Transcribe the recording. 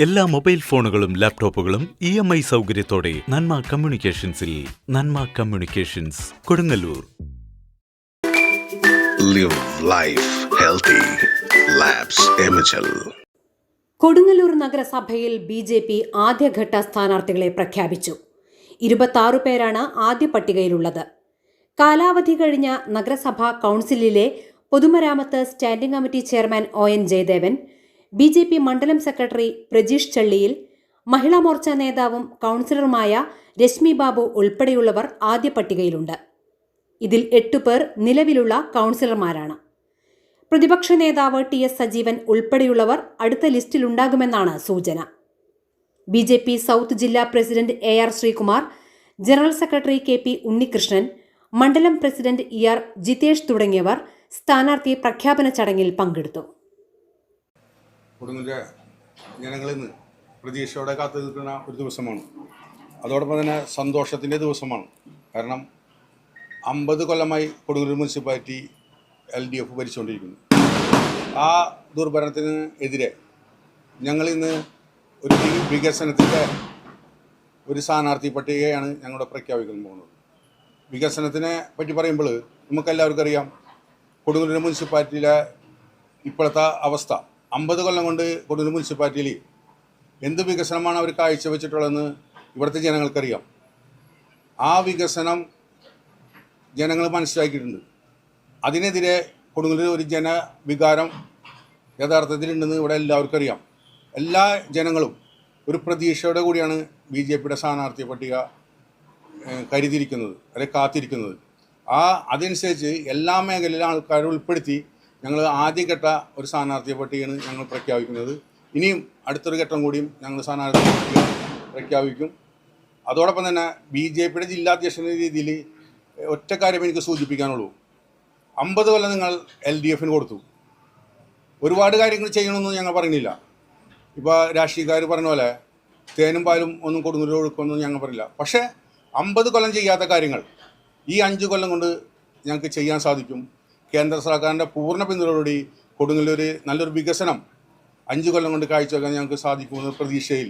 എല്ലാ മൊബൈൽ ഫോണുകളും ലാപ്ടോപ്പുകളും ഇ എം ഐ സൗകര്യത്തോടെ Nanma കമ്മ്യൂണിക്കേഷൻസിൽ Nanma communications Kodungallur. Live life healthy. Kodungallur നഗരസഭയിൽ ബി ജെ പി ആദ്യഘട്ട സ്ഥാനാർത്ഥികളെ പ്രഖ്യാപിച്ചു. ഇരുപത്താറു പേരാണ് ആദ്യ പട്ടികയിലുള്ളത്. കാലാവധി കഴിഞ്ഞ നഗരസഭാ കൗൺസിലിലെ പൊതുമരാമത്ത് standing committee chairman O N Jayadevan B J P മണ്ഡലം സെക്രട്ടറി പ്രജീഷ് ചള്ളിയിൽ മഹിളാ മോർച്ച നേതാവും കൗൺസിലറുമായ രശ്മി ബാബു ഉൾപ്പെടെയുള്ളവർ ആദ്യ പട്ടികയിലുണ്ട്. ഇതിൽ എട്ടുപേർ നിലവിലുള്ള കൗൺസിലർമാരാണ്. പ്രതിപക്ഷ നേതാവ് ടി എസ് സജീവൻ ഉൾപ്പെടെയുള്ളവർ അടുത്ത ലിസ്റ്റിലുണ്ടാകുമെന്നാണ് സൂചന. ബി ജെ പി സൗത്ത് ജില്ലാ president A R Sreekumar general secretary K P Unnikrishnan മണ്ഡലം പ്രസിഡന്റ് ഇ ആർ ജിതേഷ് തുടങ്ങിയവർ സ്ഥാനാർത്ഥി പ്രഖ്യാപന ചടങ്ങിൽ പങ്കെടുത്തു. കൊടുങ്ങൂര് ജനങ്ങളിൽ നിന്ന് പ്രതീക്ഷയോടെ കാത്തു നിൽക്കുന്ന ഒരു ദിവസമാണ്. അതോടൊപ്പം തന്നെ സന്തോഷത്തിന്റെ ദിവസമാണ്. കാരണം അമ്പത് കൊല്ലമായി Kodungallur municipality L D F ഭരിച്ചുകൊണ്ടിരിക്കുന്നു. ആ ദുർഭരണത്തിന് എതിരെ ഞങ്ങളിന്ന് ഒരു വികസനത്തിന്റെ ഒരു സ്ഥാനാർത്ഥി പട്ടികയാണ് ഞങ്ങളുടെ പ്രഖ്യാപിക്കാൻ പോകുന്നത്. വികസനത്തിനെ പറ്റി പറയുമ്പോൾ നമുക്കെല്ലാവർക്കും അറിയാം കൊടുങ്ങല്ലൂർ മുനിസിപ്പാലിറ്റിയിലെ ഇപ്പോഴത്തെ അവസ്ഥ അമ്പത് കൊല്ലം കൊണ്ട് കൊടുങ്ങല്ലൂർ മുനിസിപ്പാലിറ്റിയിൽ എന്ത് വികസനമാണ് അവർ കാഴ്ചവെച്ചിട്ടുള്ളതെന്ന് ഇവിടുത്തെ ജനങ്ങൾക്കറിയാം. ആ വികസനം ജനങ്ങൾ മനസ്സിലാക്കിയിട്ടുണ്ട്. അതിനെതിരെ കൊടുങ്ങല്ലൂർ ഒരു ജനവികാരം യഥാർത്ഥത്തിലുണ്ടെന്ന് ഇവിടെ എല്ലാവർക്കും അറിയാം. എല്ലാ ജനങ്ങളും ഒരു പ്രതീക്ഷയോടെ കൂടിയാണ് ബി ജെ പിയുടെ സ്ഥാനാർത്ഥി പട്ടിക കരുതിയിരിക്കുന്നത് അല്ലെ കാത്തിരിക്കുന്നത്. ആ അതനുസരിച്ച് എല്ലാ മേഖലയിലും ആൾക്കാരെ ഉൾപ്പെടുത്തി ഞങ്ങൾ ആദ്യഘട്ട ഒരു സ്ഥാനാർത്ഥി പട്ടികയാണ് ഞങ്ങൾ പ്രഖ്യാപിക്കുന്നത്. ഇനിയും അടുത്തൊരു ഘട്ടം കൂടിയും ഞങ്ങൾ സ്ഥാനാർത്ഥി പട്ടിക പ്രഖ്യാപിക്കും. അതോടൊപ്പം തന്നെ ബി ജെ പിയുടെ ജില്ലാധ്യക്ഷൻ രീതിയിൽ ഒറ്റ കാര്യം എനിക്ക് സൂചിപ്പിക്കാനുള്ളൂ. അമ്പത് കൊല്ലം നിങ്ങൾ എൽ ഡി എഫിന് കൊടുത്തു. ഒരുപാട് കാര്യങ്ങൾ ചെയ്യണമെന്ന് ഞങ്ങൾ പറയുന്നില്ല. ഇപ്പോൾ രാഷ്ട്രീയക്കാർ പറഞ്ഞ പോലെ തേനും പാലും ഒന്നും കൊടുങ്ങൂർ ഒഴുക്കൊന്നും ഞങ്ങൾ പറയില്ല പക്ഷേ അമ്പത് കൊല്ലം ചെയ്യാത്ത കാര്യങ്ങൾ ഈ അഞ്ച് കൊല്ലം കൊണ്ട് ഞങ്ങൾക്ക് ചെയ്യാൻ സാധിക്കും. കേന്ദ്ര സർക്കാരിന്റെ പൂർണ പിന്തുണയോടുകൂടി കൊടുങ്ങല്ലൂർ നല്ലൊരു വികസനം അഞ്ച് കൊല്ലം കൊണ്ട് കാഴ്ചവെക്കാൻ ഞങ്ങൾക്ക് സാധിക്കുമെന്ന പ്രതീക്ഷയിൽ